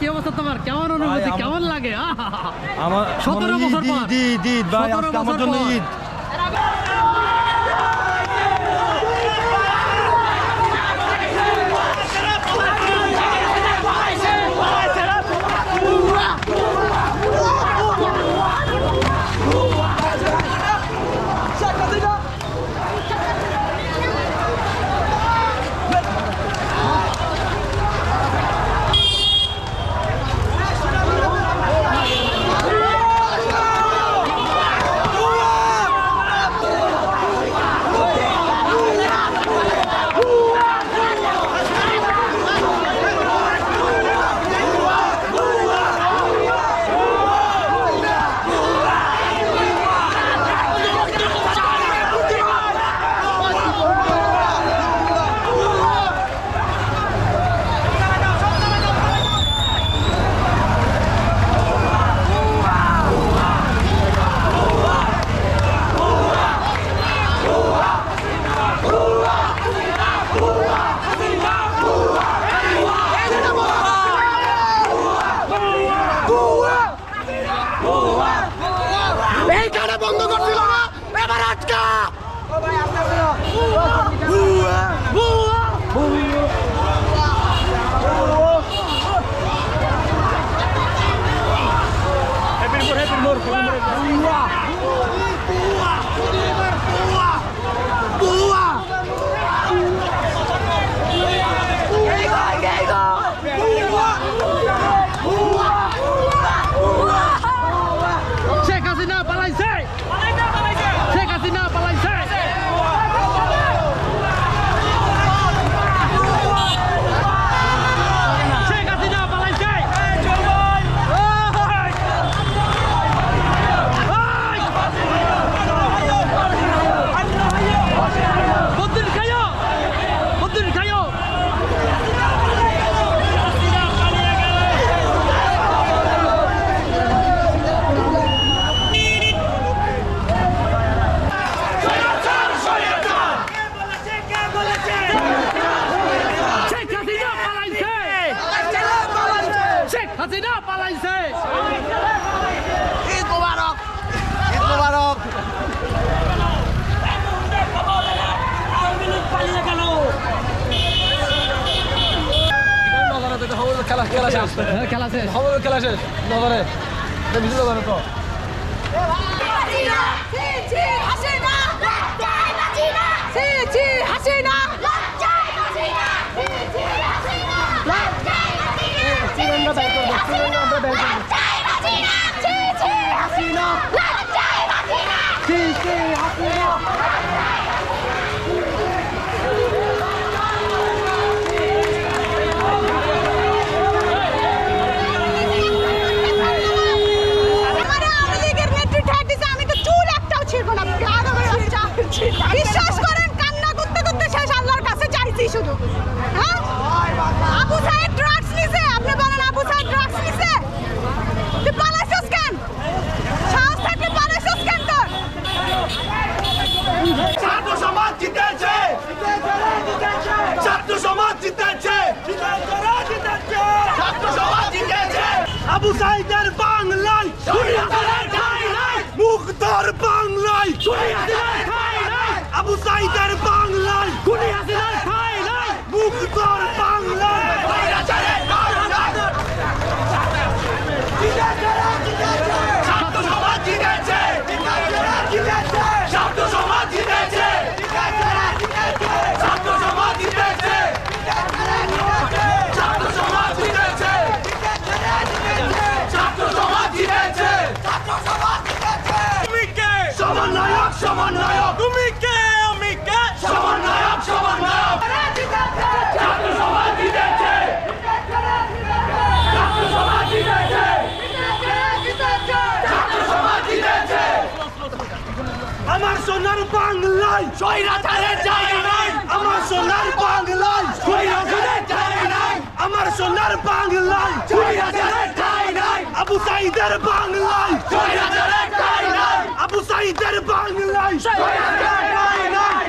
কি অবস্থা তোমার? কেমন অনুভূতি? কেমন লাগে? আমার সতেরো বছর ঈদ। খেলা শেষ খেলা শেষ আমাদের খেলা শেষ নগরে বিজু নগরে তো হাসিনা আবু সাইদের বাংলায় মুক্তার বাংলায় আবু সাইদের বাংলায় মুক্তার বাংলায় ছাত্র সমাজ জিতেছে ছাত্র সমাজ জিতেছে ছাত্র সমাজ জিতেছে ছাত্র সমাজ জিতেছে ছাত্র সমাজ জিতেছে তুমি কে সমন্বয়ক সমন্বয়ক তুমি কে আমি কে সমন্বয়ক সমন্বয়ক ছাত্র সমাজ জিতেছে ছাত্র সমাজ জিতেছে ছাত্র সমাজ জিতেছে আমার সোনার বাংলায় স্বৈরাচারের জায়গা নাই। আমার সোনার বাংলায় স্বৈরাচারের জায়গা নাই। আমার সোনার বাংলায় স্বৈরাচারের ঠাঁই নাই। আবু সাইদের বাংলায় স্বৈরাচারের ঠাই নাই। আবু সাইদের বাংলায় স্বৈরাচারের ঠাঁই নাই।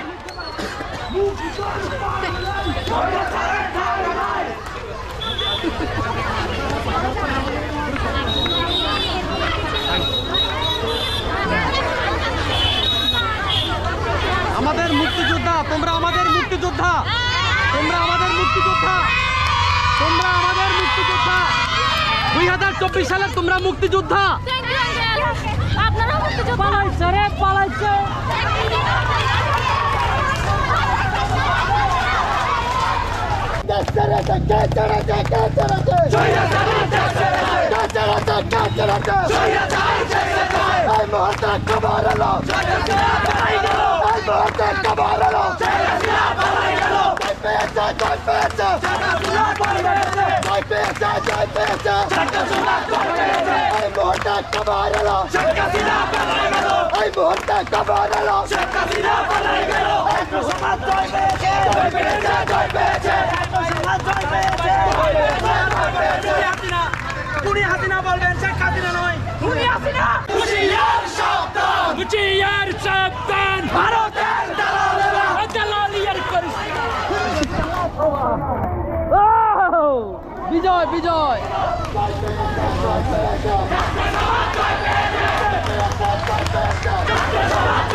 আমাদের মুক্তিযোদ্ধা তোমরা আমাদের মুক্তিযোদ্ধা তোমরা আমাদের মুক্তিযোদ্ধা তোমরা আমাদের মুক্তিযোদ্ধা দুই হাজার চব্বিশ সালে তোমরা মুক্তিযোদ্ধা মুক্তিযোদ্ধা পালাইছে রে পালাইছে হুঁশিয়ার সাবধান হুঁশিয়ার সাবধান ভারতের দালালেরা দালালিয়ার করিস বিজয় বিজয় জীবন দিয়েছে সেই স্বাধীন। ভাইদের শহীদ ভাইদের জন্য আমরা অনুরোধ করব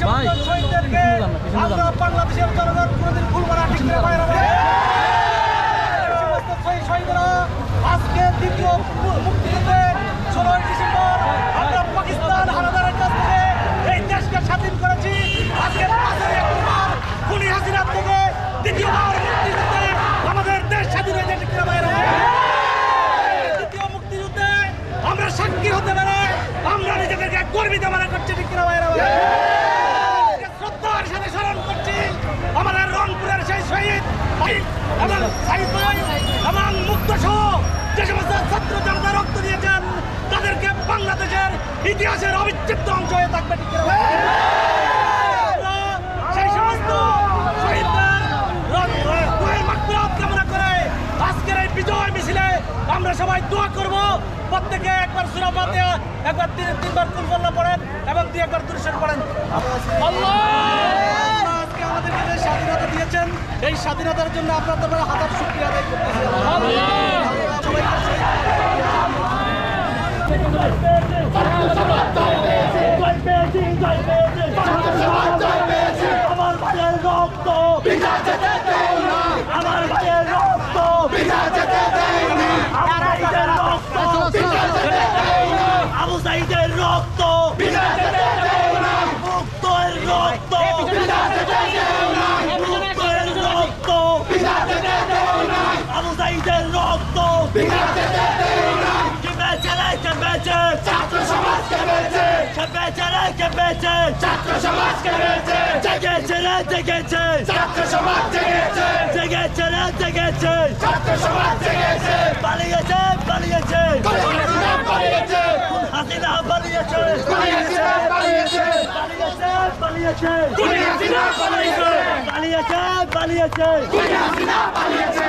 শহীদদেরকে আমরা বাংলাদেশের জনগণ কোনোদিন ভুলব না ঠিক করে বাইরে হবে। এই সমস্ত শহীদ শহীদরা আজকে দ্বিতীয় মু- মুক্তিযুদ্ধে ষোলোই ডিসেম্বর আমরা পাকিস্তান হানাদারের কাছ থেকে এই দেশকে স্বাধীন করেছি আজকে পাঁচই অক্টোবর খুনি হাসিনার থেকে দ্বিতীয়বার মুক্তিযুদ্ধে আমাদের দেশ স্বাধীন হয়েছে ঠিক করে বাইরে হবে। এই দ্বিতীয় মুক্তিযুদ্ধে আমরা সাক্ষী হতে পারে আমরা নিজেদেরকে গর্বিত মনে করছি ঠিক করে বাইরে হবে। আজকে শ্রদ্ধার সাথে স্মরণ করছি আমাদের রংপুরের সেই শহীদ শহীদ এবং সাহিদ ভাই এবং মুক্ত সহ যে সমস্ত ছাত্র জনতা রক্ত দিয়েছেন তাদেরকে বাংলাদেশের ইতিহাসের অবিচ্ছেদ্য অংশ হয়ে থাকবে ঠিক করে বাইরে হবে। আমরা সেই সমস্ত শহীদদের রুহের মাগফিরাত কামনা করে আজকের এই বিজয় মিছিলে আমরা সবাই দোয়া করব প্রত্যেকে একবার একবার তিন তিনবার কুলফল্লা পড়েন এবং দুই একবার পড়েন। আজকে আমাদেরকে যে স্বাধীনতা দিয়েছেন এই স্বাধীনতার জন্য আপনাদের হাতার শুক্রিয়া আদায় করতেছি। সমাজ জেগেছে জেগেছে রে জেগেছে। ছাত্র সমাজ জেগেছে। জেগেছে রে জেগেছে। ছাত্র সমাজ জেগেছে। পালিয়েছে পালিয়েছে। পালিয়েছে। হাসিনা পালিয়েছে। পালিয়েছে পালিয়েছে। পালিয়েছে পালিয়েছে। পালিয়েছে। পালিয়েছে পালিয়েছে। পালিয়েছে।